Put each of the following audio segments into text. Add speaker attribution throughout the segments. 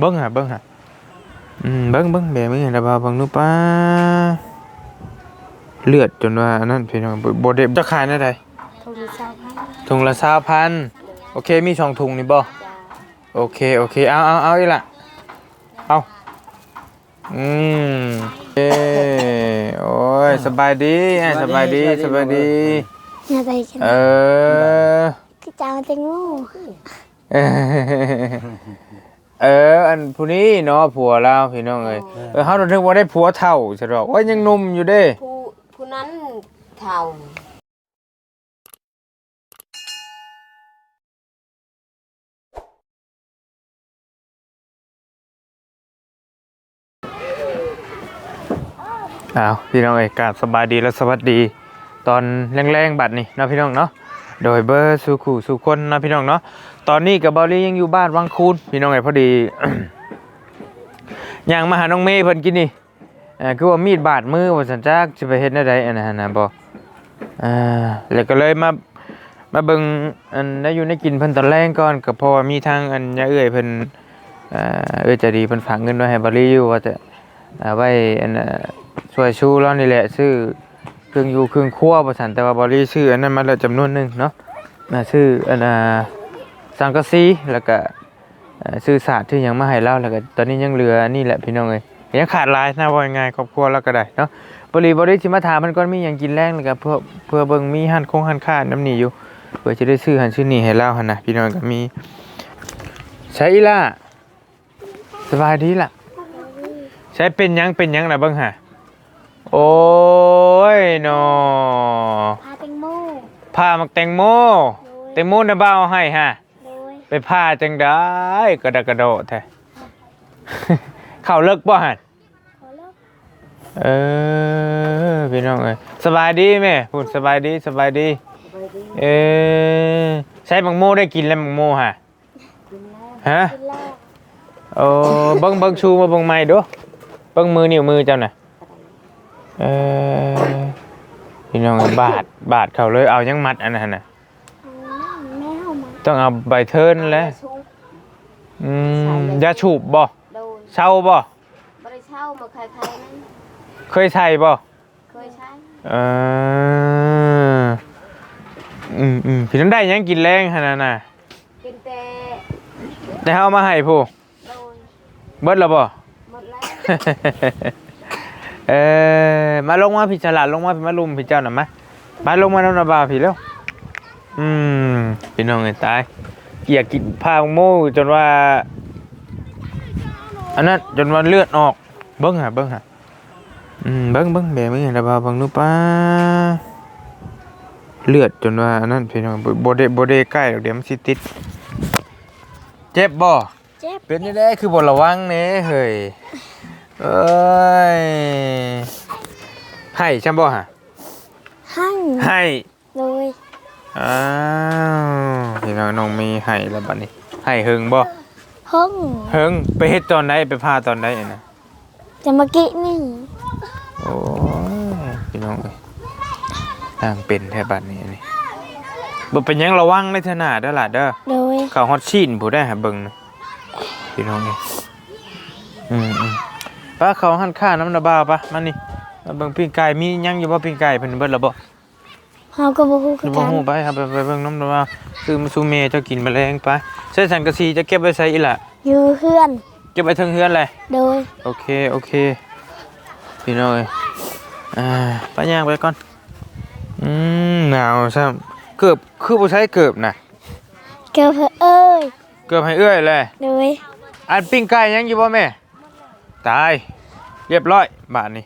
Speaker 1: เบิ้งหะเบิ้งหะอืมเบิ้งเบิ้งแบบนี้นะบ่าวเบิ่งดูป้าเลือดจนว่าอันนั้นพี่น้องบ่บ่ได้จะขายได้ใด
Speaker 2: โทรศัพท์ให้
Speaker 1: ถุงละ20,000โอเคมีสองถุงนี่บ่
Speaker 2: จ้า
Speaker 1: โอเคโอเคเอาเอาเอาอีกละเอาอืมเอ้โอ้ยสบายดีอะสบายดีสบายดี
Speaker 2: น่าใจฉัน
Speaker 1: เออ
Speaker 2: คือจ้าแตงโม
Speaker 1: เออเออ อันผู้นี้เนาะผัวเราพี่น้องเอ้ยเออเฮาต้องถึงว่าได้ผัวเฒ่าใช่ดอกว่ายังหนุ่มอยู่เด้
Speaker 3: ผู้ผู้นั้นเท่า
Speaker 1: อ้าวพี่น้องเอ้ยกราบสบายดีและสวัสดี ตอนแรงๆบัดนี้เนาะพี่น้องเนาะ โดยเบอร์สู่ขู่สู่คนนะพี่น้องเนาะตอนนี้กับบอลลี่ยังอยู่บ้านวังคูนพี่น้องเอ้ยพอดีอย่างมาหาน้องเมย์เพิ่นกินนี่คือว่ามีดบาดมือว่าสันจักสิไปเฮ็ดแนวใดอันนั้นนะบ่อ่าแล้วก็เลยมามาเบิ่งอันได้อยู่ในกินเพิ่นตอนแรกก่อนก็เพราะว่ามีทางอันยาเอื้อยเพิ่นเอ่อเอื้อยจะดีเพิ่นฝากเงินไว้ให้บอลลี่อยู่ว่าจะไว้อันช่วยชูแล้วนี่แหละซื้อ เครื่องอยู่เครื่องครัวบ่ซั่นแต่ว่าบอลลี่ซื้ออันนั้นมาแล้วจำนวนหนึงเนาะน่ะซื้ออันน่ะสังกะสีแล้วก็เอ่อซื้อสาดที่ยังมาให้เล่าแล้วก็ตอนนี้ยังเหลือนี่แหละพี่น้องเอ้ยยังขาดหลายนะว่ายังไงครอบครัวแล้วก็ได้เนาะบริบริสิมาถามมันก็มีหยังกินแรงแล้วก็เพื่อเพื่อเบิ่งมีหันคงหันค่าน้ำหนีอยู่เพื่อจะได้ซื้อหันซื้อนี่ให้เล่าหันนะพี่น้องก็มีใช่ล่ะสบายดีล่ะ ใช้เป็นยังเป็นยังล่ะเบิ่งหะโอ้ ยเนาะ
Speaker 2: พาแตงโม
Speaker 1: พามักแตงโมแตงโมน่ะบ่าวเอาให้ฮะ
Speaker 2: โดย
Speaker 1: ไปพาจังได้กระดะกระโดดแท้ เข้าเลิกบ่หัน
Speaker 2: ขอเลิก
Speaker 1: เออพี่น้องเอ้ยสบายดีแม่พูดสบายดีสบายดีเออใช้บังโมได้กินแล้วบังโมฮะฮะ
Speaker 2: กินแล้ว
Speaker 1: โอ้เบิ้งเบิ้งชูมาเบิ้งไม้ดูเบิ้งมือนิ้วมือเจ้าน่ะ เออพี่น้องเอ้ยบาดบาดเขาเลยเอายังมัดอันนั้นน่ะ
Speaker 2: เอาแม่เอามา
Speaker 1: ต้องเอาใบเทิร์นแล้ว
Speaker 3: ชุบ
Speaker 1: อืมยาฉูบบ่
Speaker 3: โดย
Speaker 1: เช่าบ่
Speaker 3: บริเช่ามาใครๆนั้น
Speaker 1: เคยใส่บ่
Speaker 3: เคยใช้
Speaker 1: เอออืมอืมพี่น้องได้หยังกินแรงขนาดน่ะ
Speaker 3: กินแต่
Speaker 1: ได้เอามาให้ผู้
Speaker 3: โดย
Speaker 1: เบิดแล้วบ่
Speaker 3: หมดแล้ว
Speaker 1: เออมาลงมาพี่ฉลาดลงมาพี่มาลุมพี่เจ้าหน่อยมามาลงมาน้ำนาบาพี่แล้วอืมพี่น้องไอ้ตายเกียกกินผ้าโม่จนว่า อันนั้นจนว่าเลือดออกเบิ้งหะเบิ้งหะอืมเบิ้งเบิ้งแบบนี้นะบ่าวเบิ้งดูป้าเลือดจนว่าอันนั้นพี่น้องบ่บ่ได้บ่ได้ใกล้หรอกเดี๋ยวมันสิติด เจ็บบ่
Speaker 2: เจ็บ
Speaker 1: เป็นนี่ได้คือบ่ระวังเน่เฮ้ย เอ้ยให้ช่ำบ่ฮะ
Speaker 2: หั่ง
Speaker 1: ให้
Speaker 2: โดย
Speaker 1: อ้าวพี่น้องน้องมีให้แล้วบัดนี้ให้เฮิงบ่
Speaker 2: ห้อง
Speaker 1: เฮิงไปเฮ็ดตอนไหนไปพาตอนไหนน่ะ
Speaker 2: จะมากินนี่
Speaker 1: โอ้ยพี่น้องเอ้ยทางเป็นแท้บัดนี้นี่บ่เป็นหยังระวังในขนาดเด้อล่ะเด้อ
Speaker 2: โดย
Speaker 1: เข้าฮอตชีนผู้ได้หาเบิ่งนะพี่น้องนี่อืมอืม ป้าเขาหันค่าน้ำนาบาวปะมานี่มาเบิ่งปิ้งไก่มียังอยู่บ่ปิ้งไก่เพิ่นเบิดแล้วบ่
Speaker 2: เฮาก็บ่ฮู้
Speaker 1: อ
Speaker 2: คือยู่
Speaker 1: บ่
Speaker 2: กัน
Speaker 1: ฮู้ไปครับไปไปเบิ่งน้ำนาบาวซื้อมาสู่เมย์เจ้ากินแมลงไปใส่สังกะสีจะเก็บไว้ใส่อีหล่ะ
Speaker 2: อยู่เฮือน
Speaker 1: เก็บไว้เทิงเฮือนเลย
Speaker 2: โดย
Speaker 1: โอเคโอเคพี่น้องเอ้ยอ่าไปย่างไปก่อนอืมหนาวซ้ํเกือบคือบ่ใช้เกือบน่ะ
Speaker 2: เกิดเพื่อเอ้ย
Speaker 1: เกือบให้เอื้อยเลย
Speaker 2: โดย
Speaker 1: อันปิ้งไก่ยังอยู่บ่แม่ตาย เรียบร้อยบาทนี้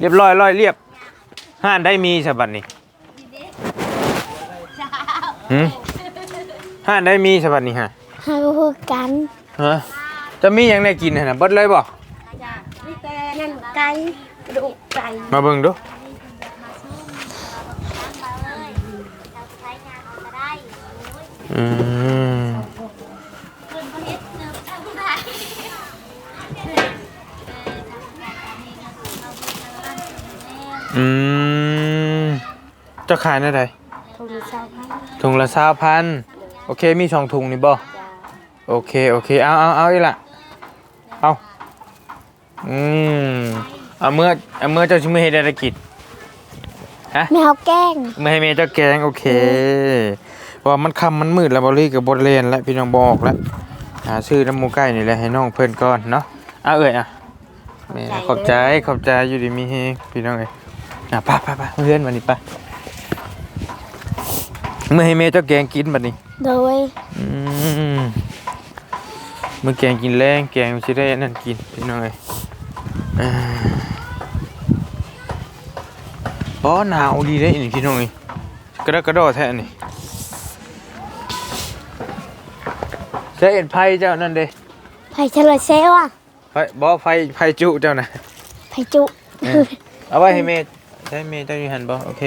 Speaker 1: เรียบร้อยร้อยเรียบห้านได้มีฉบับนี้หืมห้านได้มีฉบับนี้ฮะ
Speaker 2: เฮาก็ฮู้กัน
Speaker 1: ฮะจะมีหยังได้กินหั่นน่ะเบิดเลยบ่
Speaker 2: นี่แต่นั่นไก่กระดูกไก่
Speaker 1: มาเบิ่งดูอืม อืมเจะขายในใด
Speaker 2: โทรศัพท์ให้
Speaker 1: ถุงละสามพันโอเคมีสองถุงนี่บ่
Speaker 3: จ้า
Speaker 1: โอเคโอเคเอาเอาเอาอีกละ
Speaker 2: โเอา
Speaker 1: อืมเอาเมื่อเอาเมื่อเจ้าชิมือให้ได้กิจ
Speaker 2: ไม่เอาแกล้ง
Speaker 1: ไม่ให้เมย์เจ้าแกงโอเคเพราะว่ามันคำมันมืดแล้วบอลลี่กับบอลเลนแล้วพี่น้องบอกแล้วหาซื้อน้ำหมูไก่นี่แหละให้น้องเพื่อนก่อนเนาะอะเอ่ยอะแม่ขอบใจขอบใจอยู่ดีมีเฮงพี่น้องเอ้ย อะไป้าป้าป้าเพื่อนวันนี้ไป้าเมื่อให้เมย์เจ้าแกงกินบัดนี้
Speaker 2: โดย
Speaker 1: อืมมื่อแกงกินแรงแกงสิได้อันนั่นกินพี่น้องเอ้ยอ่าอ๋อหนาวดีได้นี่พี่น้องเอ้ยกระดกกระโดดแท้นี่ใช้เอ็นไฟเจ้านั่นเด้
Speaker 2: ไผ่เฉลยเซลอะ
Speaker 1: ไฟบ่ไฟไฟจุเจ้านะ
Speaker 2: ไผ่จุ
Speaker 1: เออเอาไว้ให้เมย์ ใช้เมย์เจ้ยูหันบ่โอเค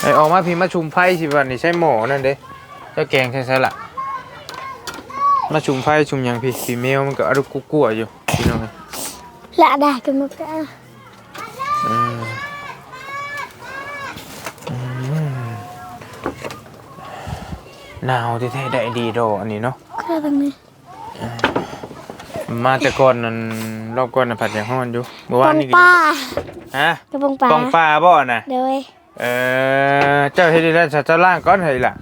Speaker 1: ไอออกมาพี่มาชุมไฟสิบัดนี่ใช้หมอนั่นเด้เจ้าแกงใช่ใช่ละมาชุมไฟชุมยังพี่พี่แมวมันก็อรุกุกัวอยู่พี่น้อง
Speaker 2: ละได้กันมากัน
Speaker 1: อืมอืมหนาวที่แท้ได้ดีโดอันนี้เนาะ
Speaker 2: ก็ทำไง
Speaker 1: มาแต่ก่อนนั้นรอบก่อนน่ะผัดอย่างฮ้อนอยู่เมื่อ
Speaker 2: ป
Speaker 1: วา
Speaker 2: อนง
Speaker 1: นี่กิน
Speaker 2: ป้า
Speaker 1: ฮะ
Speaker 2: กระปองปลา
Speaker 1: ปองปลาบ่น่ะ
Speaker 2: โดย
Speaker 1: เออเจ้าเฮ็ดได้ซะเจ้าล่างก่อนให้ล่ะ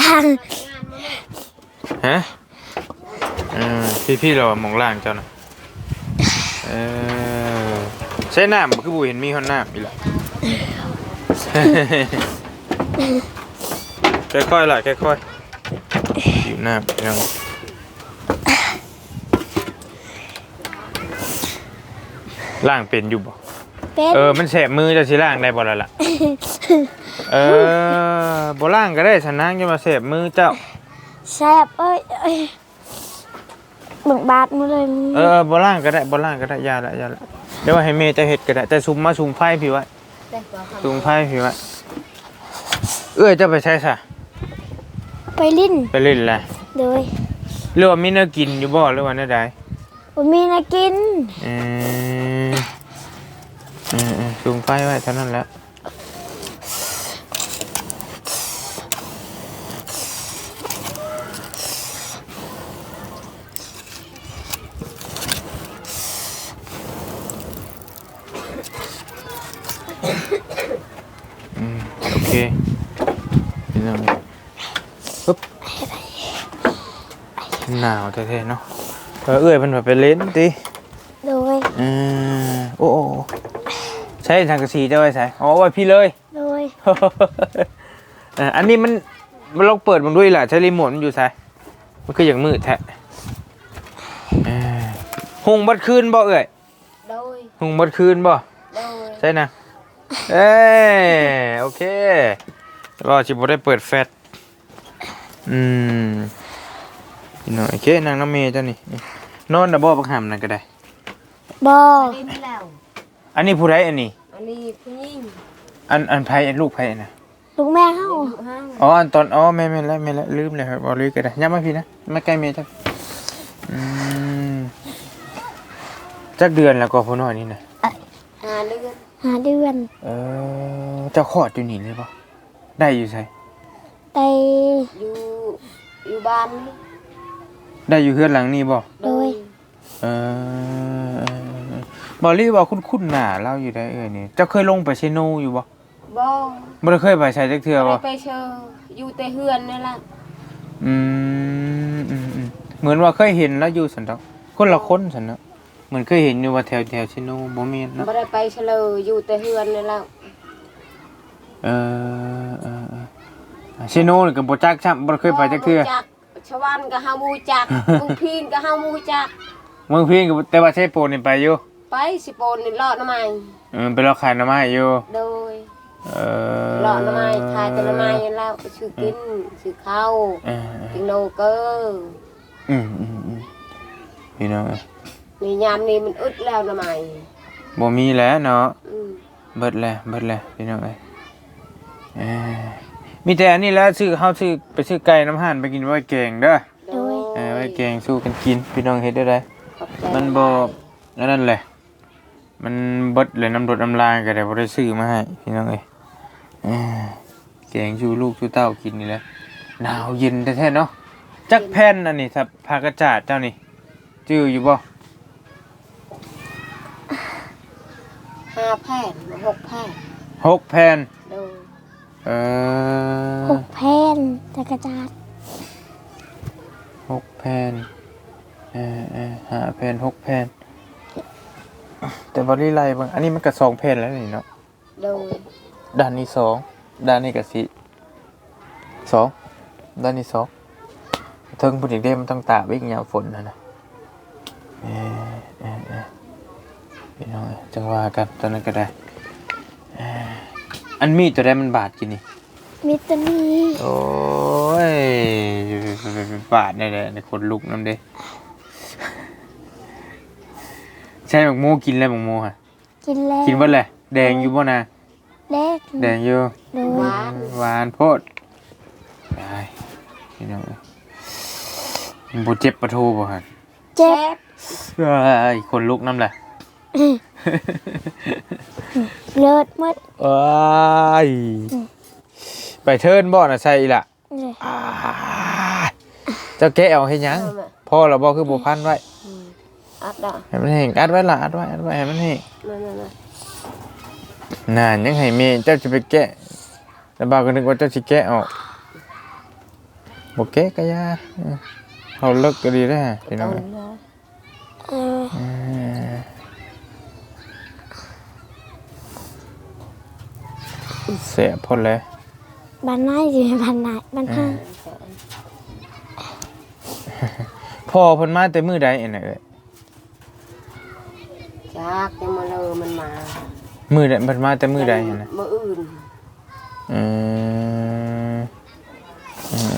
Speaker 2: ล่าง
Speaker 1: ฮะเออพี่ๆเรามองล่างเจ้าน่ะเออใช้น้ำบ่คือบ่เห็นมีฮอนน้ำอีหล่ะค่อยๆล่ะค่อยๆอยู่น้ำพี่น้อง ล่างเป็นอยู่บ่
Speaker 2: เป็น
Speaker 1: เออมันแสบมือจะสิล่างได้บ่ล่ะล่ะเออบ่ล่างก็ได้สันนางจะมาแสบมือเจ้า
Speaker 2: แซ่บเอ้ยเอ้ยบึงบาดมาเลย
Speaker 1: เออบ่ล่างก็ได้บ่ล่างก็ได้อยาละอยาละเดี๋ยวว่าให้เมย์จะเฮ็ดก็ได้แต่ซุมมาซุมไฟพี่ไว้
Speaker 3: แต่ว่าเขา
Speaker 1: ซุมไฟพี่ไว้เอ้ยจะไปใช้ซะ
Speaker 2: ไปลิ้น
Speaker 1: ไปเล่นแหละ
Speaker 2: โดย
Speaker 1: หรือว่ามีแนวกินอยู่บ่หรือว่าแนวใด
Speaker 2: ผมมีนะกิน
Speaker 1: เออเออเออซุมไฟไว้เท่านั้นแหละอืมโอเคนี่นั่งปึ๊บหนาวแท้ๆเนาะเออเอ้ยมันแบบไปเล่นติ
Speaker 2: โดย
Speaker 1: เออโอ้โอ้โอ้ใช้ทางกระสีเจ้าไว้ใส่อ๋อไว้พี่เลย
Speaker 2: โดย
Speaker 1: เอ่ออันนี้มันมันลองเปิดมันด้วยล่ะใช้รีโมทมันอยู่ใส่มันก็อย่างมืดแท้เออหุงบัดคืนบ่เอ่ย
Speaker 3: โดย
Speaker 1: หุงบัดคืนบ่
Speaker 3: โดย
Speaker 1: ใช่นะเอ้ยโอเคว่าจิบ่ได้เปิดแฟลชอืมพี่น้อยโอเคนางน้ำเมย์เจ้านี่นอนนะบ่บักหำนั่นก็ได้
Speaker 2: บอ
Speaker 3: อันนี้แล้ว
Speaker 1: อันนี้ผู้ใดอันนี้
Speaker 3: อันนี้ผู้หญิง
Speaker 1: อันอันไผอันลูกไผนะ
Speaker 2: ลูกแม่เฮา
Speaker 3: ลูกห้าง
Speaker 1: อ๋ออันตอนอ๋อแม่แม่นแล้วแม่นแล้วลืมเลยครับบอลืมก็ได้ย้ำมาพี่นะไม่ใกล้เมียจักอืมจักเดือนแล้วก็พ่อน้อยนี่นะ
Speaker 3: หาเลือด
Speaker 2: หาเดือน
Speaker 1: เออเจ้าขอดอยู่นี่เลยปะได้อยู่ใช่
Speaker 2: ไป
Speaker 3: อยู่อยู่บ้านนี่
Speaker 1: ได้อยู่เฮือนหลังนี้บ่
Speaker 3: โดย
Speaker 1: เออ บอลี่ว่าคุ้นคุ้นๆหน้าเล่าอยู่ได้เอ้ยนี่เจ้าเคยลงไปเชโนอยู่บ่
Speaker 3: บ่
Speaker 1: บ่ได้เคยไปใช้จักเทื่อ
Speaker 3: ไป
Speaker 1: บ่
Speaker 3: ไปเชออยู่แต่เฮือนนี่ล่ะ
Speaker 1: อืมอืมอืมเหมือนว่าเคยเห็นแล้วอยู่สันดอกคนละคนสันเนาะเหมือนเคยเห็นอยู่ว่าแถวแถวเชโนบ่แม่นเนาะ
Speaker 3: บ่ได้ไปเฉลยอยู่แต่เฮือนนี่ล่ะ
Speaker 1: เออเออเออเชโนนี่ก็บ่จักซ้ํบ่เคยไปจักเทื่อ
Speaker 3: บ่รู้จักชาวบ้านก็เฮาบ่รู้จักมึงพีนก็เฮาบ่รู้จัก
Speaker 1: เมืองเพียงก็แต่ว่าใช้โปนนี่ไปอยู่
Speaker 3: ไปสิโปนนี่เลาะหน้ำไม้
Speaker 1: เออไปรอขายหน้ำไม้อยู่
Speaker 3: โดย
Speaker 1: เออ
Speaker 3: เลาะหน้ำไม้ขายแต่หน้ำไม้นี่แล้วซื้อกินซื้อข้าว
Speaker 1: เออเออ
Speaker 3: กินโนเกอร์
Speaker 1: อืมอืมอืมพี่น้องเอ้ย
Speaker 3: นี่ยามนี้มันอึดแล้วหน้ำไม้
Speaker 1: บ่มีแล้วเนาะ
Speaker 3: อืม
Speaker 1: เบิดแล้วเบิดแล้วพี่น้องเอ้ยเออมีแต่อันนี้แหล้วซื้อเฮาซื้อไปซื้อไก่น้ำห่านไปกินไว้แกงเด้อ
Speaker 3: โดย
Speaker 1: เออไว้แกงสู้กันกินพี่น้องเฮ็ดได้ได
Speaker 3: ขอบใจ
Speaker 1: มันบ่นั่นนั่นแหละ มันเบิดเลยน้ำดดน้ำลายก็ได้บ่ได้ซื้อมาให้พี่น้องเอ้ยแกงชูลูกชูเต้ากินนี่แหละหนาวเย็นแท้ๆเนาะจักแผ่นอันนี้ครับากระจาดเจ้านี่จื้ออยู่บ่ห้า
Speaker 3: แผ่นหกแผ่น
Speaker 1: หกแผ่นเออหก
Speaker 2: แผ่นจักรจัด
Speaker 1: หกแผ่นเออเออห้าแผ่นหกแผ่น แต่บริไลบางอันนี้มันก็สองแผ่นแล้วนี่เนาะ
Speaker 3: โดย
Speaker 1: ด้านนี้สองด้านนี้ก็สี่สองด้านนี้สองเทิงพูดอีกเด้มันต้องตากวิ่งยามฝนนะนะเออเออเออพี่น้องเอ้ยจังว่ากันตอนนั้นก็ได้เอ่ออันมีดตัวใดมันบาดกินนี่
Speaker 2: มิตรนี
Speaker 1: โอ้ยบาดได้เลยในคนลุกน้ำเด้ ใช่หมกโมกินแล้วหมกโมฮะ
Speaker 2: กินแล้ว
Speaker 1: กินเบ่เลยแดงอยู่บ่นะ
Speaker 2: เล็ก
Speaker 1: แดงอยู่
Speaker 2: โดย
Speaker 3: หวาน
Speaker 1: หวานโพดได้พี่น้องเอ้ยมันบ่เจ็บปะทูบ่ฮะ
Speaker 2: เจ็บ
Speaker 3: เจ็บ
Speaker 1: เอ้ยคนลุกน้ำแหละ
Speaker 2: เลิศหมด
Speaker 1: เอ้ยไปเทิร์นบ่น่ะใส่อีหล่ะ
Speaker 2: เลย
Speaker 1: อ้าเจ้าแกะเอาให้หยัง
Speaker 3: เอามา
Speaker 1: พ่อเราบอกคือบ่พันไว้
Speaker 3: อืมอัดดอก
Speaker 1: ให้มันแห้งอัดไว้ล่ะอัดไว้อัดไว้ให้มันแห้ง
Speaker 3: นั่นนั่น
Speaker 1: นานยังให้เมย์เจ้าจะไปแกะแต่บ่าวก็นึกว่าเจ้าสิแกะออกบ่แกะก็อยาเออเอาเลิกก็ดีแล้วพี่น้
Speaker 3: ต้
Speaker 1: อง
Speaker 3: น
Speaker 1: เอ้ย
Speaker 3: เลย
Speaker 2: เออ
Speaker 1: เออเสียพอแล้ว
Speaker 2: บ้านไหนสิบ้านไหนบ้านห้าง
Speaker 1: พ่อเพิ่นมาแต่มื้อใดอันน่ะเอ้ย
Speaker 3: จากยังมาเลยมันมา
Speaker 1: มื้อใดเพิ่นมาแต่มื้อใดอันน่ะ
Speaker 3: มืออื่น
Speaker 1: อืม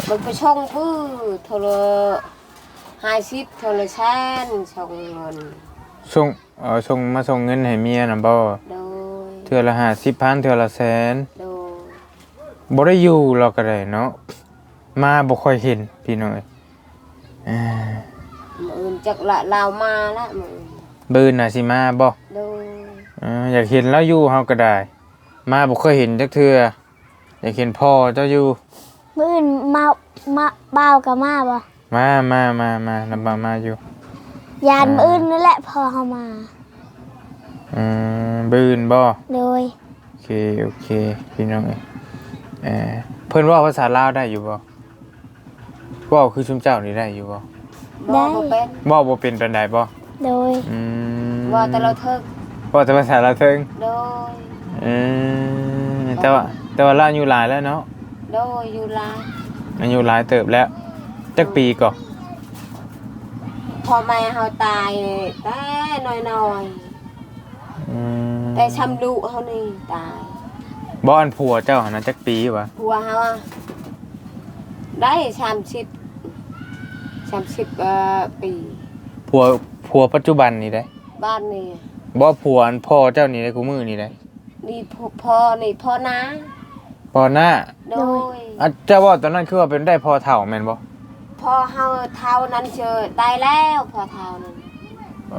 Speaker 3: มันไปช่องพื้นโทรห้าสิบโทรแชนช่องเงิน
Speaker 1: ส่งเอ่อส่งมาส่งเงินให้เมียน่ะบ่
Speaker 3: โดย
Speaker 1: เทื่อละ50,000เทื่อละแสน
Speaker 3: โดย
Speaker 1: บ่ได้อยู่หรอกก็ได้เนาะมาบ่ค่อยเห็นพี่น้องเอ้ยอ่า
Speaker 3: มืออื่นจากละลาวมาละมืออื่น
Speaker 1: บืนน่ะสิมาบ่
Speaker 3: โดย
Speaker 1: อ่าอยากเห็นแล้วอยู่เฮาก็ได้ มาบ่เคยเห็นจักเทื่ออยากเห็นพ่อเจ้าอยู่
Speaker 2: มื้ออื่นมามาบ่าวกับมาบ่
Speaker 1: มามามามาลำบากมาอยู่
Speaker 2: ยานมื้ออื่นนั่นแหละพอเฮามา
Speaker 1: อืมบืนบ่
Speaker 2: โดย
Speaker 1: โอเค โอเค พี่น้องเอ้ยเออเพิ่นเว่าภาษาลาวได้อยู่บ่เว้าคือชุมเจ้านี่ได้อยู่บ่
Speaker 3: บ่บ่เป็น
Speaker 1: เว้าบ่เป็นปานใดบ่
Speaker 2: โดย
Speaker 1: อืม
Speaker 3: ว่าแต่เราเทิง
Speaker 1: เว้าแต่ภาษาลาวเทิง
Speaker 3: โดย
Speaker 1: อืมแต่ว่าแต่ว่าลาวอายุหลายแล้วเนาะ
Speaker 3: โดยอยู่ลา
Speaker 1: อายุหลายเติบแล้วจักปีก่อ
Speaker 3: พอแม่เฮาตายแต่น้อย
Speaker 1: อืม
Speaker 3: ๆแต่ชำดุเฮานี่ตาย
Speaker 1: บ่อันผัวเจ้าหั่นน่ะจักปีวะ
Speaker 3: ผัวเฮาอะได้สามสิบสามสิบเอ่อปี
Speaker 1: ผัว ผัวปัจจุบันนี่ได้
Speaker 3: บ้านนี่
Speaker 1: บ่ผัวอันพ่อเจ้านี่ได้กูมือนี่ได้
Speaker 3: นี่พ่อพ่อนี่พ่อนะ
Speaker 1: พ่อหน้า
Speaker 3: โดย
Speaker 1: อะเจ้าว่าตอนนั้นคือว่าเป็นได้พ่อเฒ่าแม่นบ่
Speaker 3: พ่อเฮาเท่านั้นเจอได้แล้วพ่อเท่านั้น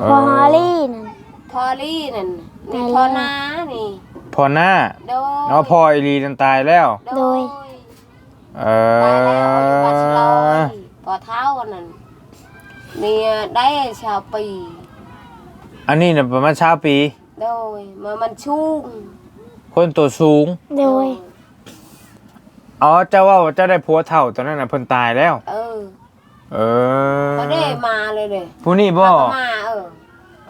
Speaker 2: พอฮอลลี่นั่น
Speaker 3: พ่อลี่นั่นนี่
Speaker 2: ได้แล้ว
Speaker 3: พ่อนานี่
Speaker 1: พ่อหน้า
Speaker 3: โดย
Speaker 1: เนาะพ่อไอรีนันตายแล้ว
Speaker 2: โดย
Speaker 1: เอ
Speaker 3: ตายแล้วอยู่บัดชะลอ
Speaker 1: อย
Speaker 3: พ่อเท่านั่น นี่ได้ชาวปี
Speaker 1: อันนี้น่ะประมาณชาปี
Speaker 3: โดยเมื่อมันชุ่ม
Speaker 1: คนตัวสูง
Speaker 2: โดย
Speaker 1: อ๋อเจ้าว่าเจ้าได้ผัวเฒ่าตอนนั้นน่ะเพิ่นตายแล้ว
Speaker 3: เออ
Speaker 1: เออ
Speaker 3: ก็ได้มาเลยเลย
Speaker 1: ผู้นี้บ่
Speaker 3: มาก็มาเออ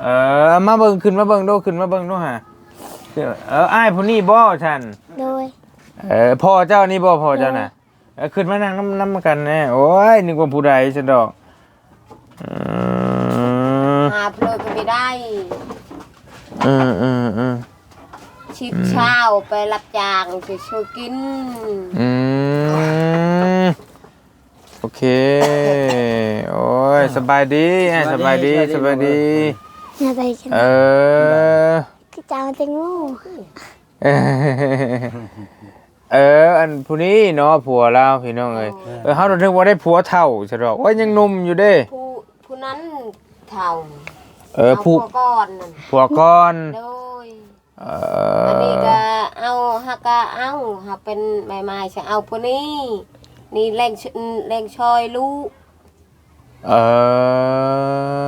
Speaker 1: เออมาเบิ่งขึ้นมาเบิ่งดูขึ้นมาเบิ่งดูฮะเอออ้ายผู้นี้บ่ฉัน
Speaker 2: โดย
Speaker 1: เออพ่อเจ้านี่บ่พ่อเจ้าน่ะเออขึ้นมานั่งน้ำน้ำกันแน่โอ้ยนึกว่าผู้ใดซะดอก อืม
Speaker 3: หาเพลินก็ไม่ได้
Speaker 1: อืมอืมอืม
Speaker 3: ชิบเช้าไปรับจ้างไปช่วยกิน
Speaker 1: อืมโอเค โอ้ยสบายดีอะสบายดีสบายดี
Speaker 2: น่าใจฉัน
Speaker 1: เออ
Speaker 2: คือจางจะงู
Speaker 1: เออเออ อันผู้นี้เนาะผัวเราพี่น้องเอ้ยเออเฮาต้องนึกว่าได้ผัวเฒ่าใช่ดอกว่ายังหนุ่มอยู่เด้
Speaker 3: ผู้ผู้ นั้นเท่า
Speaker 1: เออผู้า
Speaker 3: ก่อนนั่น
Speaker 1: ผัวก่อน
Speaker 3: โดย
Speaker 1: เอ
Speaker 3: อันนี้
Speaker 1: อ
Speaker 3: ก็เอาฮักก็เอาฮักเป็นใบไม้จะเอาผู้นี้ นี่แรงชแรงชอยลูก
Speaker 1: เอ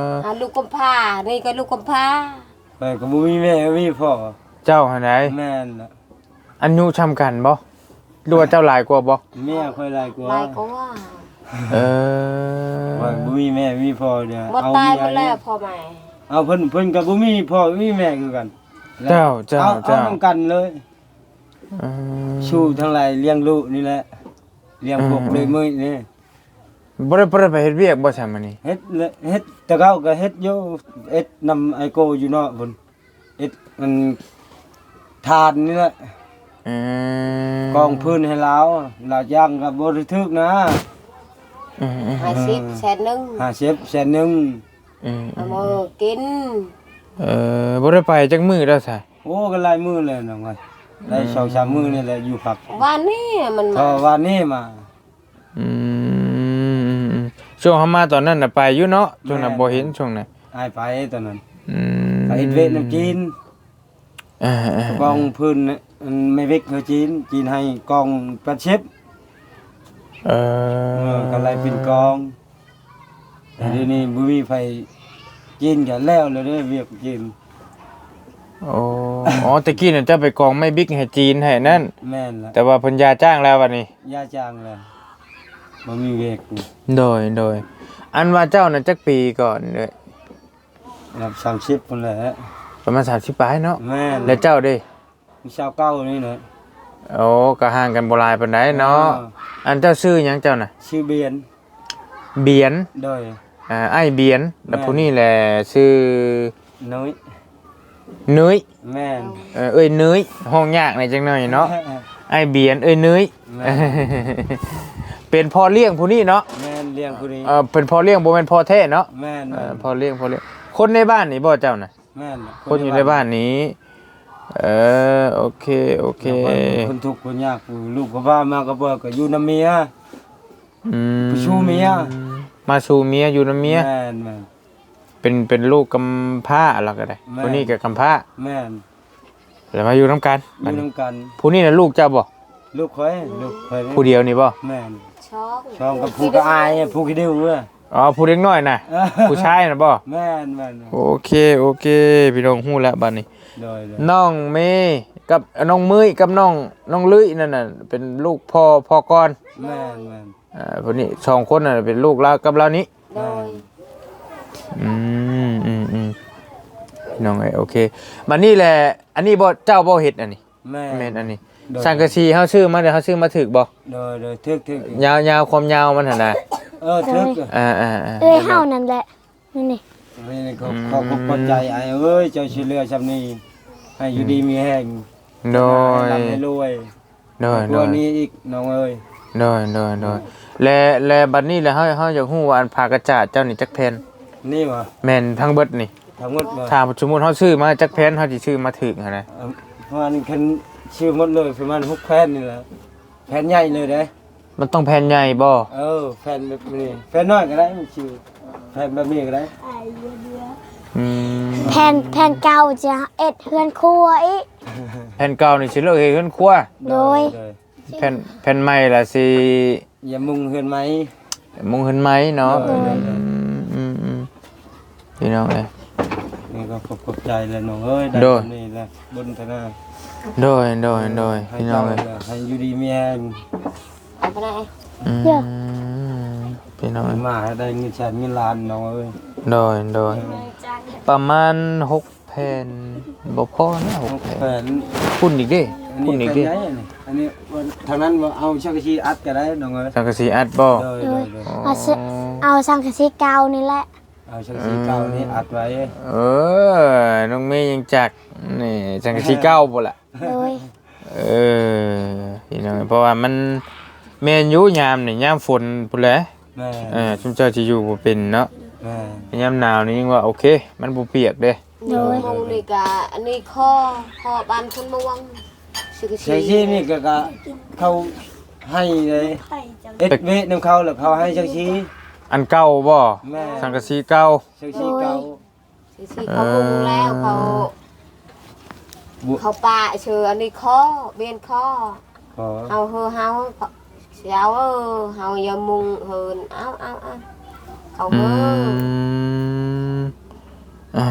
Speaker 1: อ
Speaker 3: หาลูกกำพร้านี่ก็ลูกกำพร้า
Speaker 4: ไปก็บ่มีแม่บ่มีพ่อ
Speaker 1: เจ้าหั่นได
Speaker 4: แม่นน่ะ
Speaker 1: อันยุชำกันบ่หรือว่าเจ้าหลายกว่าบ่
Speaker 4: เมียค่อยหลายกว่า
Speaker 3: ลายก็ว่า
Speaker 1: เออ
Speaker 4: ว่าบ่มีแม่มีพ่อเด้อ
Speaker 3: หมด
Speaker 4: เอา
Speaker 3: ตาย
Speaker 4: เมี
Speaker 3: หมดแล้วพ่อแม่
Speaker 4: เอาเพิ่นเพิ่นก็บ่มีพ่อบ่มีแม่คือกัน
Speaker 1: เจ้าเจ้า
Speaker 4: เอาเอา
Speaker 1: เจ้า
Speaker 4: นํกันเลย
Speaker 1: อืม
Speaker 4: ชูทั้งหลายเลี้ยงลูกนี่แหละเลี้ยงพวก
Speaker 1: อืม
Speaker 4: เลยมื้อนี่
Speaker 1: บ่ได้บ่ได้ไปเฮ็ดเวียกบ่ใช่มื้อนี้
Speaker 4: เฮ็ดเลยเฮ็ดแต่เก่าก็เฮ็ดอยู่เอ็ดนำไอโกอยู่เนาะพุ่นเอ็ดมันทานนี่แหละ
Speaker 1: อืม
Speaker 4: กองพื้นให้เราเราย่างก็บ่ได้ทึกนะ
Speaker 1: อืมอืม
Speaker 3: ห้าสิบแสนหนึ่ง
Speaker 4: 50แสนหนึง
Speaker 1: อืม
Speaker 3: เอามากิน
Speaker 1: เออบ่ได้ไปจักมื้อแล้วซะ
Speaker 4: โอ้ก็หลายมื้อเลยน้องไว้ได้สองสามมื้อนี่แหละอยู่พัก
Speaker 3: วันนี้มัน
Speaker 4: เพ
Speaker 3: มา
Speaker 4: ราะว่านี่มา
Speaker 1: อืมช่วงเฮามาตอนนั้นน่ะไปอยู่เนาะช่วงนั้นบ่เห็นช่วงนั้น
Speaker 4: อายไปตอนนั้น
Speaker 1: อืม
Speaker 4: ไปเฮ็ดเวทน้ำจีน
Speaker 1: เออเออก
Speaker 4: องพื้นน่ะมันไม่เวกเขาจีนจีนให้กองประเชฟ
Speaker 1: เอ
Speaker 4: เอ
Speaker 1: อ
Speaker 4: อก็เลยเป็นกองแต่เดี๋ยวนี้บ่มีไฟจีนกันแล้วเลยเด้อเวียกจีน
Speaker 1: โอ้อ๋อตะกี้น่ะเจ้าไปกองไม่บิ๊กให้จีนให้นั่น
Speaker 4: แม่นละ
Speaker 1: แต่ว่าเพิ่นยาจ้างแล้ววันนี้
Speaker 4: ย่าจางแล้วบ่มีเวกนี่
Speaker 1: โดยโดย อันว่าเจ้าน่ะจักปีก่อนเด้อ
Speaker 4: รับ30พุ่นแหละ
Speaker 1: ประมาณ30ปลายเนาะ
Speaker 4: แม่น
Speaker 1: แล้วเจ้าเด้
Speaker 4: ชาวเก้านี่เนาะ
Speaker 1: โอ้ก็ห่างกันบ่หลายปานใดเนาะอันเจ้าชื่อหยังเจ้าน่ะ
Speaker 4: ชื่อเบียน
Speaker 1: เบียน
Speaker 4: โดย
Speaker 1: อ่าไอ้เบียนแล้ว
Speaker 4: แม่
Speaker 1: ผู้นี้แหละชื่อ
Speaker 4: น้อย
Speaker 1: เนย
Speaker 4: แม่น
Speaker 1: เออเอ้ยเนยห้องยากหน่อยจังหน่อยเนาะไอ้เบียนเอ้ยเนย
Speaker 4: แม่
Speaker 1: เป็นพ่อเลี้ยงผู้นี้เนาะ
Speaker 4: แม่นเลี้ยงผู้นี้
Speaker 1: เออเป็นพ่อเลี้ยงบ่แม่นพ่อแท้เนาะ
Speaker 4: แม่น
Speaker 1: เออพ่อเลี้ยงพ่อเลี้ยงคนในบ้านนี่บ่เจ้าน่ะ
Speaker 4: แม่น
Speaker 1: คนอยู่ในบ้านนี้ เออโอเคโอเค
Speaker 4: คนทุกข์คนยากผู้ลูกก็ว่ามาก็บ่ก็อยู่นำเมีย
Speaker 1: อืม
Speaker 4: ไปชูเมีย
Speaker 1: มาชูเมียอยู่นำเมีย
Speaker 4: แม่นแม่น
Speaker 1: เป็นเป็นลูกกำพร้าแล้วก็ได้
Speaker 4: แม่
Speaker 1: ผู้นี้ก็กำพร้า
Speaker 4: แม่น
Speaker 1: แล้วมาอยู่นํกัน
Speaker 4: อ
Speaker 1: บัด
Speaker 4: ยู่
Speaker 1: นี้
Speaker 4: นำกัน
Speaker 1: ผู้นี้น่ะลูกเจ้าบ่
Speaker 4: ลูกข่อยลูกข่อยนี่
Speaker 1: ผู้เดียวนี่บ่
Speaker 4: แม่น
Speaker 3: ช็อก
Speaker 4: ช่องกับผู้ก็อายผู้ขี้ดื้อเว้ย
Speaker 1: อ๋อผู้เล็กน้อยน่ะผู้ชายน่ะบ่
Speaker 4: แม่นแม่น
Speaker 1: โอเคโอเคพี่น้องฮู้แล้วบัดนี้
Speaker 4: โดยโดย
Speaker 1: น้องเมย์กับน้องมื้ยกับน้องน้องลุยนั่นน่ะเป็นลูกพ่อพ่อก่อน
Speaker 4: แม่นแม่น
Speaker 1: อ่าพวกนี้สองคนน่ะเป็นลูกเรากับเรานี้
Speaker 3: โดย
Speaker 1: อืมอืมอืมพี่น้องเอ้ยโอเคบัดนี้แหละอันนี้บ่เจ้าบ่เฮ็ดอันนี้
Speaker 4: แม่
Speaker 1: แม่นอันนี้
Speaker 4: โดย
Speaker 1: สังกะสีเฮาซื้อมาเดี๋ยวเฮาซื้อมาถึกบ่
Speaker 4: โดยโดยทึกทึก
Speaker 1: ยาวยาวความยาวมันหั่นน่ะ
Speaker 4: เออทึก
Speaker 1: อ่าอ่าอ่า
Speaker 2: เอ้ยเฮานั่นแหละนี่นี่
Speaker 4: นี่เขาเขาเขาพอใจไอ้เอ้ยเจ้าช่วยเหลือซำนี้ให้อยู่ดีมีแห้ง
Speaker 1: โดย
Speaker 4: ให้ร่ำให้รวย
Speaker 1: โดยโด
Speaker 4: ตัวย นี้อีกน้องเอ้ย
Speaker 1: โดยโดยโดยและและบัดนี้แหละเฮาเฮาอยากฮู้ว่าอันผากระจาดเจ้านี่จักแผ่น
Speaker 4: นี่วะ
Speaker 1: แม่นทั้งเบิดนี่
Speaker 4: ทั้งหมดวะ
Speaker 1: ถ้าสมมุติเฮาซื้อมาจักแผ่นเฮาสิซื้อมาถึกหั่นน่ะ
Speaker 4: เอ่อประมาณคันชื่อหมดเลยประมาณหกแผ่นนี่แหละแผ่นใหญ่เลยเด้
Speaker 1: มันต้องแผ่นใหญ่บ่
Speaker 4: เออแผ่นแบบนี้แผ่นน้อยก็ได้มันชื่อ แผ่นแบบนี้ก็ได้
Speaker 1: อืม
Speaker 2: แผ่นแผ่นเก่าจะเอ็ดเฮือนครัวอีก
Speaker 1: แผ่นเก่านี่สิเลิกเฮ็ดเฮือนครัว
Speaker 2: โดย
Speaker 1: แผ่นแผ่นใหม่ล่ะสิ
Speaker 4: อย่ามุงเฮือนไหม
Speaker 1: มุงเฮือนไหมเนาะ
Speaker 4: โดยโดย
Speaker 1: อืมอืมอืมพี่น้องเอ้ย
Speaker 4: นี่ก็ขอบขอบใจเลยน้องเอ้ยได้
Speaker 1: โดย
Speaker 4: แบบนี่แหละบุญธนา
Speaker 1: โดยโดยโดย
Speaker 4: ให้
Speaker 1: พี่น้อ
Speaker 4: เจ้าง
Speaker 1: เอ้ย
Speaker 4: ให้อยู่ดีมีแรง
Speaker 3: เอาไปไหน
Speaker 1: อืม
Speaker 2: เดี๋ยว
Speaker 1: พี่น้องเอ้ย
Speaker 4: มาให้ได้เงินแสนเงินล้านน้องเอ้ย
Speaker 1: โดยโดยประมาณหกแผ่นบ่พอนะหกแผ่น
Speaker 4: แผ่น
Speaker 1: พุ่นอีกเด้
Speaker 4: อัน
Speaker 1: พุ่น
Speaker 4: นี้
Speaker 1: อีก
Speaker 4: แผ่น
Speaker 1: เด้
Speaker 4: ใหญ่อันนี้อันนี้ทางนั้นว่าเอาชักกะชีอัดก็ได้น้องเอ้ย
Speaker 1: สังกะสีอัดบ่
Speaker 4: โดยโดยโดย
Speaker 2: เอาสิเอาสังกะสีเก่านี่แหละ
Speaker 4: เอาชักกะชีเก่านี่อัดไว้
Speaker 1: เออน้องเมย์ยังจักนี่สังกะสีเก้าบ่ล่ะ
Speaker 2: โดย
Speaker 1: เออพี่น้องเพราะว่ามัน แม่นอยู่ยามนี่ยามฝนพุ่นแหละ
Speaker 4: แม่
Speaker 1: เออชุมเจ้าสิอยู่บ่เป็นเนาะ
Speaker 4: แม่
Speaker 1: ยามหนาวนี่ยังว่าโอเค มันบ่เปียกเด้
Speaker 3: โดยมงนี่กะอันนี้ข้อข้อบ้านคนม่วงชื่อ
Speaker 4: ชักกะชีนี่ก็ก็เขาให้เลยเอ็ดเวทนำเขาแล้วเขาให้ชักกะชี
Speaker 1: อันเก่าบ่
Speaker 4: แม่
Speaker 1: สังกะสีเก่า
Speaker 4: ชักกะชีเก่า
Speaker 3: ชื่อเขามุงแล้วเขา
Speaker 4: บุ
Speaker 3: เขาปะเชื่ออันนี้ข้อเบียนข้อ
Speaker 4: ขอ
Speaker 3: เฮาเฮอเฮา เสียวเออเฮาอย่ามุงเฮินเอาเอาเอาเขา
Speaker 1: อื
Speaker 3: เฮอ
Speaker 1: มอ่า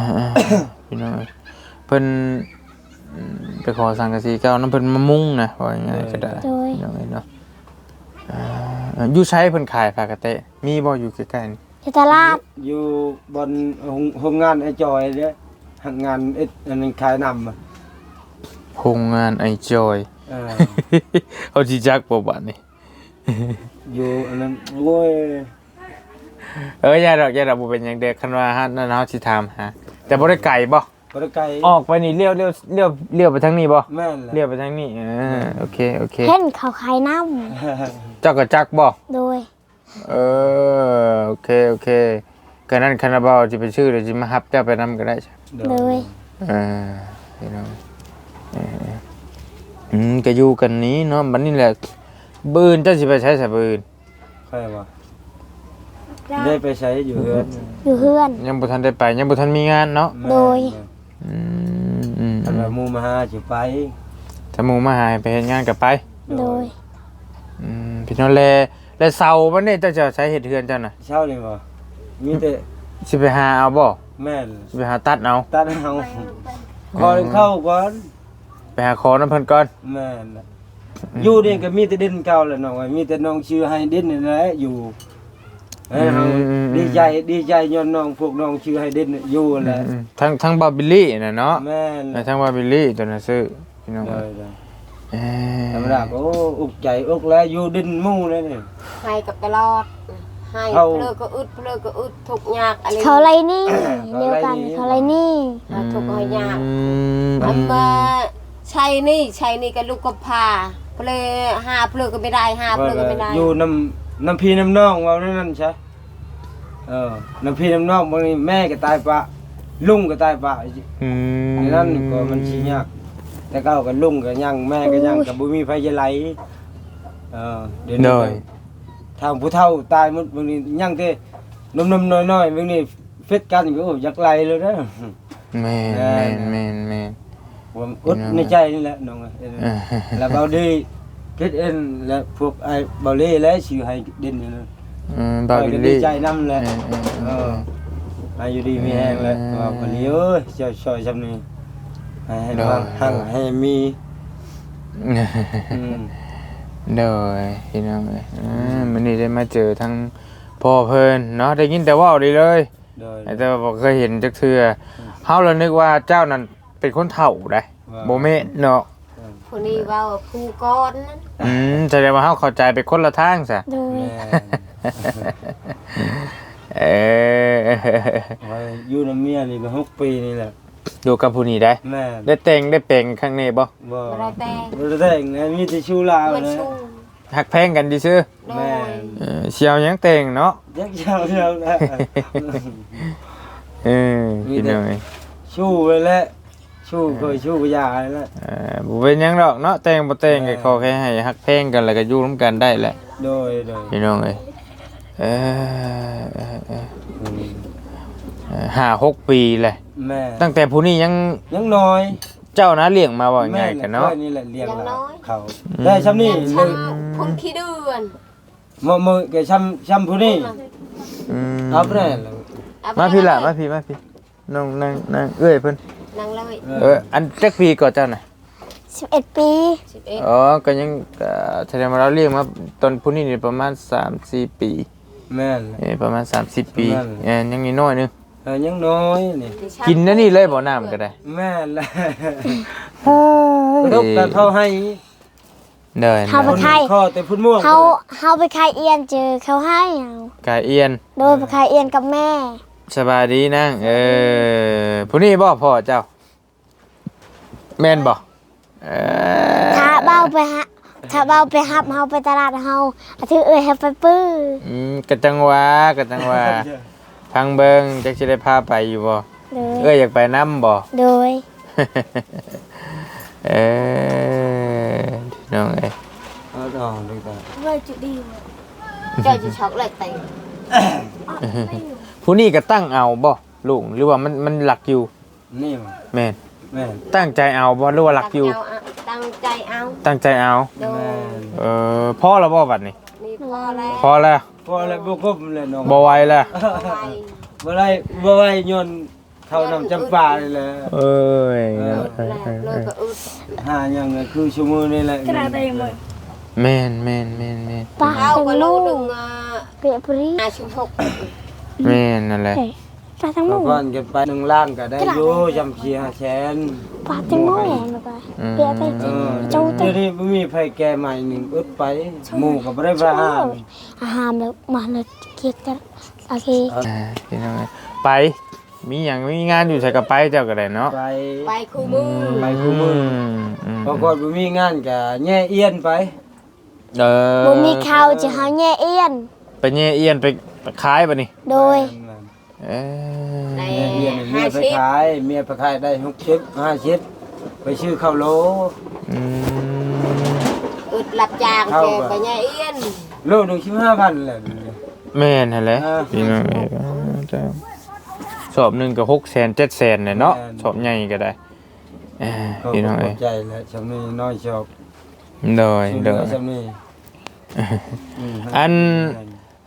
Speaker 1: ๆพี่น้องเพิ่นอืมไปขอสังกะสีเก่าน้ำเพิ่นมามุ่งนะว่ายังไงก็ได้
Speaker 2: โดย
Speaker 1: พี่น้องเอ้ยเนาะอ่าอยู่ใช้เพิ่นขายผ้ากะเตะ มีบ่อยู่ใกล้ๆนี่
Speaker 2: ที่ตลาด
Speaker 4: อยู่บนโรงโรงงานไอ้จอยเนี่ยหักงานเอ็ดอันนั้นขายนำอะ
Speaker 1: โรงงานไอจอย
Speaker 4: เออ
Speaker 1: เขาสิจักบ่บัดนี่
Speaker 4: อยู่อันนั้นโว้ย
Speaker 1: เอออย่าดอกอย่าดอกบ่เป็นหยังเด็กคันว่าฮะนั่นเฮาสิถามหาแต่บ่ได้ไกลบ่
Speaker 4: ปลาไก่
Speaker 1: ออกไปนี่เลี้ยวเลี้ยวเลี้ยวเลี้ยวไปทางนี้บ่
Speaker 4: แม่นแหละ
Speaker 1: เลี้ยวไปทางนี้เออโอเคโอเค
Speaker 2: เห็นเขาขายน้
Speaker 1: เจ้าก็จักบ่ำ
Speaker 2: โดย
Speaker 1: เออโอเคโอเคก็นั่นคาราบาวสิไปชื่อเดี๋ยวสิมารับเจ้าไปนํก็ได้ใช่
Speaker 2: โดย
Speaker 1: เออพี่น้องเอออืมก็อยู่กันนี้เนาะบัดนี้แหละ บืนเจ้าสิไปใช้สะบืน
Speaker 4: ใครวะได้ไปใช้อยู่เฮือน
Speaker 2: อยู่เฮือน
Speaker 1: ยังบ่ทันได้ไป ยังบ่ทันมีงานเนาะ
Speaker 4: แม่น
Speaker 2: โดย
Speaker 1: อืมอืม
Speaker 4: อันว่าหมูมาหาสิไป
Speaker 1: ถ้าหมู่มาหาให้ไปเฮ็ดงานก็ไป
Speaker 2: โดย
Speaker 1: อืมพี่น้องแลแลเสาบัดนี้เจ้าจะใช้เฮ็ดเฮือนเจ้าน่ะ
Speaker 4: เช้านี่บ่มีแต่
Speaker 1: สิไปหาเอาบ่
Speaker 4: แม่น
Speaker 1: สิไปหาตัดเอา
Speaker 4: ตัดเอาขอเข้าก่อน
Speaker 1: ไปหาขอน้ำเพิ่นก่อน
Speaker 4: แม่นน่ะ อยู่นี่ก็มีแต่ดินเก่าแหละน้องเอ้ยมีแต่น้องชื่อให้ดินนี่แหละอยู่เอ้ยเฮาดีใจดีใจย้อนน้องพวกน้องชื่อให้ดินอยู่แหละ
Speaker 1: อืมทั้งทั้งบาบิลลี่น่ะเนาะ
Speaker 4: แม่น
Speaker 1: และทั้งบาบิลลี่ตัวน่ะซื้อพี่น้อง
Speaker 4: เล
Speaker 1: เอ้ย
Speaker 4: ยเลย
Speaker 1: เอ้ย
Speaker 4: ธรรมดาก็โอ้อุกใจอุกแล้วอยู่ดินหมู่เลยนี่
Speaker 3: ให้กับตลอด ให้
Speaker 4: เขา
Speaker 3: เพลอก็อึดเพลอก็อึดทุกข์ยากอะไร
Speaker 2: เขาไรนี่ เดียวกันเขาไรนี่
Speaker 3: อ่าทุกข์ยาก
Speaker 1: อืม
Speaker 3: อันมาใช่นี่ใช่นี่ก็ลูกก็พา เพลอหาเพลอก็ไม่ได้หาเพลอก็ไม่ได้
Speaker 4: อยู่น้ำน้ำพี่น้ำน้องว่านั่นใช่เออน้ำพี่น้ำน้องบางทีแม่ก็ตายปะลุงก็ตายปะ
Speaker 1: อืม
Speaker 4: นี่นั่นก็มันชี้ยากแต่เก้ากับลุงก็ยังแม่ก็ยังกับบุมีไฟจะไหลเออเดี๋ยว
Speaker 1: โด
Speaker 4: นี้
Speaker 1: ย
Speaker 4: ทางผู้เฒ่าตายหมดบางทียังแต่นมๆน้อยๆบางทีเฟ็ดกันก็โอ้อยากไหลเลยนะ
Speaker 1: แม่น
Speaker 4: เออ
Speaker 1: แม่นแม่นแม่น
Speaker 4: ผมอุดในใจนี่แหละน้องเอ้ย
Speaker 1: เออ
Speaker 4: แล้วเบาดีคิดเอ็นและพวกไอ้เบาเล่และชื่อให้ดินนี่นะ
Speaker 1: อืมบาบิล
Speaker 4: ดี
Speaker 1: ลี่
Speaker 4: ใจนำแหละ
Speaker 1: เออเออ
Speaker 4: เอ
Speaker 1: เอ
Speaker 4: อ
Speaker 1: อ
Speaker 4: อายุดีมีแห้งแล้ว
Speaker 1: เออ
Speaker 4: ว่าก็เลี้ยวเอ้ยเจ้าช่วยซำนี้ให้ให้
Speaker 1: โดย
Speaker 4: วางหั่งให้มีอืม
Speaker 1: โดยพี่น้องเอ้ยอืมมื้อนี้ได้มาเจอทั้งพ่อเพิ่นเนาะได้ยินแต่เว้าดีเลย
Speaker 4: โดย
Speaker 1: แต่ว่าบ่เคยเห็นจักเทื่อเฮาเลยนึกว่าเจ้านั้น เป็นคนเฒ่าได้
Speaker 4: ว่า
Speaker 1: บ่แม่นเนาะ
Speaker 3: คนนี้เว่าผู้ก้อนนั้น
Speaker 1: อืมแสดงว่าเฮาเข้าใจไปคนละทางซะ
Speaker 2: โดย
Speaker 4: แม่
Speaker 1: เออ
Speaker 4: ว่าอยู่น้ำเมียนี่ก็หกปีนี่แหละ
Speaker 1: อยู่กับผู้นี้ได้
Speaker 4: แม่
Speaker 1: ได้แต่งได้เปลงข้างในบ่
Speaker 4: บ่
Speaker 3: บ่ได้แต่ง
Speaker 4: บ่ได้แต่งนะมีแต่ชูลาว
Speaker 3: มัน
Speaker 4: นะ
Speaker 3: ชู
Speaker 1: ฮักแพงกันดิซื่อ
Speaker 3: โด
Speaker 4: แม่
Speaker 3: ย
Speaker 1: เออเชียวหยังแต่งเนาะ
Speaker 4: ยักษ์ยาวแล้วนะ
Speaker 1: เออ
Speaker 4: มี
Speaker 1: พี่
Speaker 4: แต่
Speaker 1: น้องเอ้ย
Speaker 4: ชูไว้แล้ว ชูเคยชูก็ยาแล้ว
Speaker 1: เออบ่เป็นหยังดอกเนาะแต่งบ่แต่งก็ขอแค่ให้ฮักแพงกันแล้วก็อยู่ร่วมกันได้แหละ
Speaker 4: โดยโดย
Speaker 1: พี่น้องเอ้ยเออเออเออ
Speaker 4: อืม
Speaker 1: เออห้าหกปีเลย
Speaker 4: แม่
Speaker 1: ตั้งแต่ผู้นี้ยัง
Speaker 4: ยังน้อย
Speaker 1: เจ้านะเลี้ยงมาว่าไง
Speaker 4: แม่
Speaker 1: กันเนาะ
Speaker 4: อ้ยนี่แหละเลี้ยง
Speaker 3: ยัง
Speaker 4: เรา
Speaker 3: น้อย
Speaker 4: เขาได้ช้ำนี่
Speaker 3: ยัง
Speaker 4: มือ
Speaker 3: ช้ำคนขี้เดือน
Speaker 4: มือมือแกช้ำช้ำผู้นี่
Speaker 1: อืม
Speaker 4: เอาไปได้แล้ว
Speaker 3: เอไป
Speaker 1: มาพี่ล่ะ
Speaker 3: เลย
Speaker 1: มาพี่มาพี่น้องนางนางเอ้ยเพิ่น
Speaker 3: นั่งเลย
Speaker 1: เอออันจักปีก่อนเจ้าน่ะ
Speaker 2: สิบเอ็ดปี
Speaker 3: สิบเอ็ด
Speaker 1: อ๋อก็ยังเอ่อแสดงว่าเราเลี้ยงมาตอนผู้นี้นี่ประมาณ3-4ปี
Speaker 4: แม่นแหละ
Speaker 1: เอ้ยประมาณ30ปี
Speaker 4: ประมาณ
Speaker 1: เอ้ยยังนิดน้อยนึง
Speaker 4: เออยังน้อยนี่
Speaker 1: กินนั่นนี่เลยบ่น้ำก็ได้
Speaker 4: แม่นแหละทุกแต่เขาให้
Speaker 1: เด้อ
Speaker 2: เขาไป
Speaker 1: นะ
Speaker 2: ขาย
Speaker 4: ข้อแต่พุ่นม่วง
Speaker 2: เขาเขาไปขายเอียนเจอเขาให้เอา
Speaker 1: กายเอียน
Speaker 2: โดยไปขายเอียนกับแม่
Speaker 1: สบายดีนางเออผู้นี้บ่พ่อเจ้า แม่นบ่เออ
Speaker 2: ถ้าเบ้าไปฮะถ้าเบ้าไปฮับเฮาไปตลาดเฮาอาทิตย์เอ้ยให้ไปปื้อ
Speaker 1: อืมกะจังหวะกะจังหวะพังเบิงจักสิได้พาไปอยู่บ่
Speaker 2: โดย
Speaker 1: เอ้ยอยากไปนํบ่
Speaker 2: โดย
Speaker 1: เออพี่น้องเอ้ย
Speaker 4: เอาดอกดีกว่า
Speaker 2: เว้ยจุดดี
Speaker 3: เจ้าจะช็อกเลยแต่ง
Speaker 1: ผู้นี้ก็ตั้งเอาบ่ลุงหรือว่ามันมันหลักอยู่
Speaker 4: นี่ว่ะ
Speaker 1: แม่น
Speaker 4: แม่น
Speaker 1: ตั้งใจเอาบ่หรือว่าหลักอยู่
Speaker 3: ตั้งใจเอา
Speaker 1: ตั้งใจเอา
Speaker 3: โด
Speaker 4: แม่
Speaker 3: ย
Speaker 4: น
Speaker 1: เออพ่อแล้วบ่บัดนี้
Speaker 3: นี่พอแล้ว
Speaker 1: พอแล้ว
Speaker 4: พอแล้วบ่ครบเลยน้อง
Speaker 1: บ่ไหวแล้ว
Speaker 3: เอาไว้
Speaker 4: บ่ได้บ่ไหวย้อนเท่าน้ำจำปาเลยแหละ
Speaker 1: เอ้ย
Speaker 3: อึดแล้วเลยก็อึด
Speaker 4: หาอย่างเงี้ยคือชั่วโมงนี่แหละ
Speaker 1: แม่นแม่นแม่นแม่น
Speaker 2: ปลา
Speaker 3: เอา
Speaker 2: ทั้ง
Speaker 3: ก็
Speaker 2: ลู
Speaker 3: ลู
Speaker 2: ก
Speaker 3: กหนึ่งอะ
Speaker 2: เปียปรี
Speaker 3: ห้าสิบหก
Speaker 1: แม่นนั่นแหละ
Speaker 2: เอ้ยปลาทั้ง
Speaker 4: เมื่
Speaker 2: ลู
Speaker 4: อกก่อนกันไปหนึ่งล่างก็ได้อยู่จำเชียร์แชน
Speaker 2: ปลาทั้งลูกนะปลาเปียไป
Speaker 4: เออ
Speaker 2: เจ้าเต้
Speaker 4: เดี๋ยวนี้บ่มีไผแก่ใหม่หนึ่งอึดไปหมู่ก็บ่ได้ว่าห้าม
Speaker 2: อาหารแบบมาเลยเกียกกันโอเค
Speaker 1: อ่าพี่น้องเอ้ยไป มีหยังมีงานอยู่ใส่กับไปเจ้าก็ได้เนาะ
Speaker 4: ไป
Speaker 3: ไปคู่มือ
Speaker 4: ไปคู่มือ
Speaker 1: ม
Speaker 4: พอก่อนบ่มีงานก็แย่เอียนไป
Speaker 1: เออ
Speaker 2: บ่มีข้าวจะหาแง่เอียน
Speaker 1: ไป แย่เอียนไปไปขายป่ะนี่
Speaker 2: โดย
Speaker 1: เออ
Speaker 3: ใน
Speaker 4: แย่เอียนเมี
Speaker 3: ห้าย
Speaker 4: ไป
Speaker 3: สิบ
Speaker 4: ขาย เมียไปขายได้60 50ไปชื่อข้าวโล
Speaker 1: อืม
Speaker 3: อึดหลับจาง
Speaker 4: เข้า
Speaker 3: เจ
Speaker 4: ไป
Speaker 3: ไปยายเอียน
Speaker 4: โลหนึง15,000แหละ
Speaker 1: แม่นหั่นแหละ
Speaker 4: อ่า
Speaker 1: พี่น้องเอ้ยเจ้าสอบหนึงก็6แสน7แสนเนี่ยเนาะ
Speaker 4: แม่น
Speaker 1: สอบใหญ่ก็ได้เออ
Speaker 4: ก็
Speaker 1: พี่น้อง
Speaker 4: ข
Speaker 1: เอ้
Speaker 4: อยบใจแล้วชำนี้น้อยชอบ
Speaker 1: โดย
Speaker 4: ช่วยเห
Speaker 1: โด
Speaker 4: ลือย ชำนี้ม
Speaker 1: อัน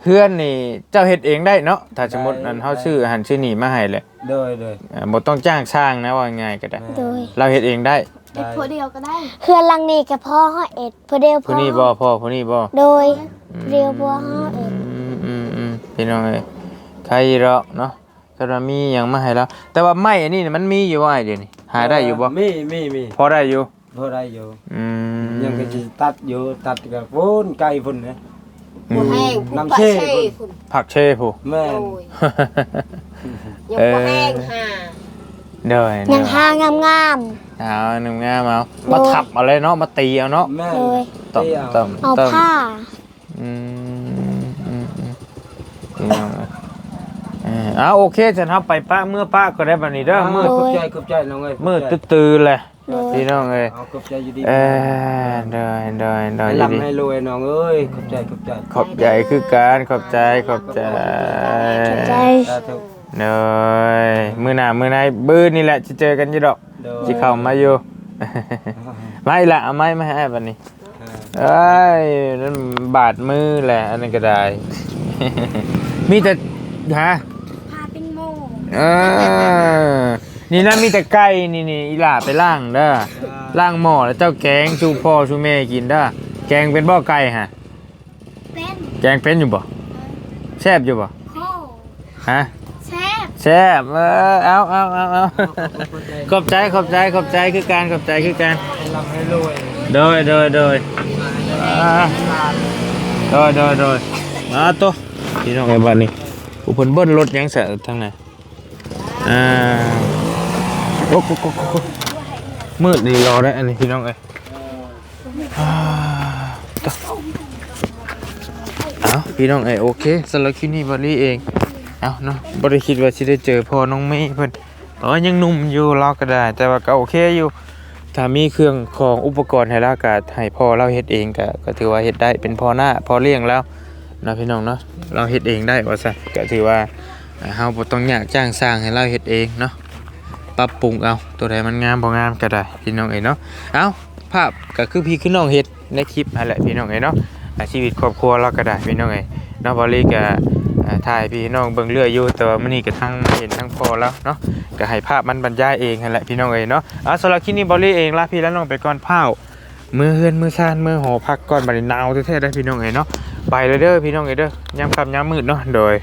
Speaker 1: เพื่อนนี่เจ้าเฮ็ดเองได้เนาะถ้าสมมุติอันเฮาซื้ออาหารซื้อนี่มาให้แหละ
Speaker 4: โดยโดย
Speaker 1: อ่าบ่ต้องจ้างช่างนะว่าง่ายก็ได้
Speaker 2: โดย
Speaker 1: เราเฮ็ดเองได้
Speaker 4: ได้
Speaker 2: เพื่อนลังนี่กับพ่อเฮาเอ็ดเพื่อเดียวพ่
Speaker 1: ผู้
Speaker 2: อ
Speaker 1: นี้บ่พ่อผู้นี้บ่
Speaker 2: โดยเดียวพ่อเฮาเอ็ด
Speaker 1: อืมอืมอืมพี่น้องเอ้ยใครหรอกเนาะก็ว่ามีหยังมาให้แล้วแต่ว่าไม้อันนี้นี่มันมีอยู่ว่าไอ้เดี๋ยวนี้หาได้อยู่บ่
Speaker 4: มีมีมี
Speaker 1: พอได้อยู่
Speaker 4: พอได้อยู่
Speaker 1: อืม
Speaker 4: ยังก็สิตัดอยู่ตัดกับพุ่นไกลพุ่นนะ
Speaker 3: ผู้แห้งผู้
Speaker 4: น้ำ
Speaker 3: ปะ
Speaker 4: เช่
Speaker 3: เช่คุณ
Speaker 1: ผักเชผู้
Speaker 4: แม่
Speaker 3: โด
Speaker 4: น
Speaker 3: ยยังผู้แห้งห่า
Speaker 1: เด้อ
Speaker 2: ยั
Speaker 1: เด้
Speaker 2: ง
Speaker 1: อ
Speaker 2: หางามงาม
Speaker 1: เอาหนึ่งงามเอามาทับเอาเลยเนาะมาตีเอาเนาะ
Speaker 4: แม่
Speaker 2: ๆ
Speaker 4: น
Speaker 2: โดย
Speaker 1: ต้ม
Speaker 4: เตี้ย
Speaker 1: ต้ม
Speaker 2: เอา
Speaker 1: ต้ม
Speaker 2: ผ้า
Speaker 1: อืมอืมอืมพี่น้องเอ้ยเออเอาโอเคฉันเฮาไปป้าเมื่อป้าก็ได้บัดนี้เด้อมืด
Speaker 4: ขอบใจขอบใจน้องเอ้ย
Speaker 1: มืดตื้อๆเลยพี่น้องเอ้ย
Speaker 4: เอาขอบใจอยู่ดี
Speaker 1: เออได้ได้ได้
Speaker 4: ให้
Speaker 1: ดี
Speaker 4: ลำให้รวยน้องเอ้ยขอบใจขอบใจ
Speaker 1: ขอบใจคือการขอบใจขอบใจ
Speaker 2: ใจ
Speaker 4: สาธุ
Speaker 1: เนยมือหน้ามือในบื้อนี่แหละจะเจอกันอยู่ดอก
Speaker 4: โดย
Speaker 1: จะเข้ามาอยู่ ไม่ละเอาไม้มาให้บัดนี้
Speaker 4: เออ
Speaker 1: เอ้ยนั่นบาดมือแหละอันนั้นก็ได้ มีแต่ฮะ
Speaker 2: ผ้าเป็นโม
Speaker 1: เออนี่นะมีแต่ไก่นี่นี่อีหล่าไปล่างเด้อล่างหม้อแล้วเจ้าแกงชูพ่อชูแม่กินเด้อแกงเป็นบ่อไก่ฮะ
Speaker 2: เป็น
Speaker 1: แกงเป็นอยู่บ่แซ่บอยู่บ่
Speaker 2: โค
Speaker 1: ฮะ
Speaker 2: แซ่บ
Speaker 1: แซ่บเออเอาเอาเอาเอาขอบใจขอบใจขอบใจคือการขอบใจคือการ
Speaker 4: ให้ลำให้รวย
Speaker 1: โดยโดยโดยอ่าโดยโดยโดยมาตัวพี่น้องไอ้บ้านนี้อุปนเบิ้ลรถยังเสะทางไหน อ่าโอ้โหโอ้โหโอ้โหมืดดีรอได้อันนี้พี่น้องเอ้ยอ่าตัวเอาพี่น้องเอ้ยโอเคสำหรับคลิปนี้บริเองเอาเนาะบริคิดว่าสิได้เจอพ่อน้องเมย์เพิ่นเออยังหนุ่มอยู่รอก็ได้ แต่ว่าก็โอเคอยู่ถ้ามีเครื่องของอุปกรณ์ให้เราก็ให้พ่อเราเฮ็ดเองก็ก็ถือว่าเฮ็ดได้เป็นพ่อหน้าพ่อเลี้ยงแล้วนะพี่น้องเนาะเราเฮ็ดเองได้ว่าซั่นก็ถือว่า เฮาบ่ต้องอยากจ้างสร้างให้เราเฮ็ดเองเนาะปรับปรุงเอาตัวใดมันงามบ่งามก็ได้พี่น้องเอ้ยเนาะเอาภาพก็คือพี่คือน้องเฮ็ดในคลิปนั่นแหละพี่น้องเอ้ยเนาะชีวิตครอบครัวเราก็ได้พี่น้องเอ้ยเนาะบ่ลีก็ถ่ายพี่น้องเบิ่งเรื่อยอยู่แต่ว่ามื้อนี้ก็ทั้งเห็นทั้งพอแล้วเนาะก็ให้ภาพมันบรรยายเองนั่นแหละพี่น้องเอ๋ยเนาะเอะสำหรับคลิปนี้บอลลี่เองลาพี่แล้วน้องไปก่อนเผามือเฮือนมือซ่านมือหอพักก่อนบัดนี้หนาวแท้ๆได้พี่น้องเอ๋ยเนาะไปเลยเด้อพี่น้องเอ๋ยเด้อยามค่ำยามมืดเนาะโดย